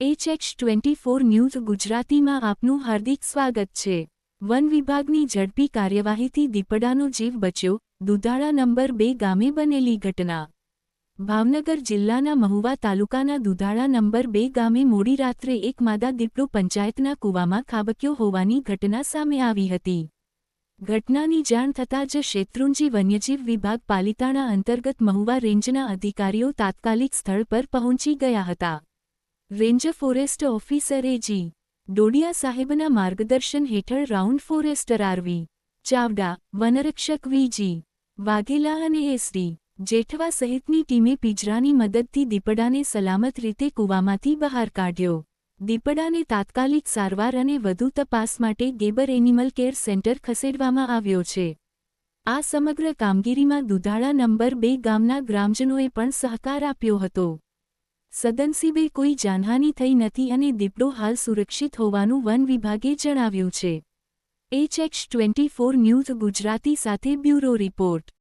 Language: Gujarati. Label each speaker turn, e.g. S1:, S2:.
S1: એચએચ ટ્વેન્ટી ફોર ન્યૂઝ ગુજરાતીમાં આપનું હાર્દિક સ્વાગત છે. વન વિભાગની ઝડપી કાર્યવાહીથી દીપડાનો જીવ બચ્યો, દુધાળા નંબર બે ગામે બનેલી ઘટના. ભાવનગર જિલ્લાના મહુવા તાલુકાના દુધાળા નંબર બે ગામે મોડી રાત્રે એક માદા દીપડો પંચાયતના કૂવામાં ખાબક્યો હોવાની ઘટના સામે આવી હતી. ઘટનાની જાણ થતાં જ શેત્રુંજી વન્યજીવ વિભાગ પાલિતાણા અંતર્ગત મહુવા રેન્જના અધિકારીઓ તાત્કાલિક સ્થળ પર પહોંચી ગયા હતા. રેન્જ ફોરેસ્ટ ઓફિસરે જી. ડોડિયા સાહેબના માર્ગદર્શન હેઠળ રાઉન્ડ ફોરેસ્ટર આરવી. ચાવડા, વનરક્ષક વીજી વાઘેલા અને એસડી જેઠવા સહિતની ટીમે પિંજરાની મદદથી દીપડાને સલામત રીતે કૂવામાંથી બહાર કાઢ્યો. દીપડાને તાત્કાલિક સારવાર અને વધુ તપાસ માટે ગેબર એનિમલ કેર સેન્ટર ખસેડવામાં આવ્યો છે. આ સમગ્ર કામગીરીમાં દુધાળા નંબર બે ગામના ગ્રામજનોએ પણ સહકાર આપ્યો હતો. સદનસીબે કોઈ જાનહાનિ થઈ નથી અને દીપડો હાલ સુરક્ષિત હોવાનું વન વિભાગે જણાવ્યું છે. HH twenty four news Gujarati સાથે બ્યુરો રિપોર્ટ.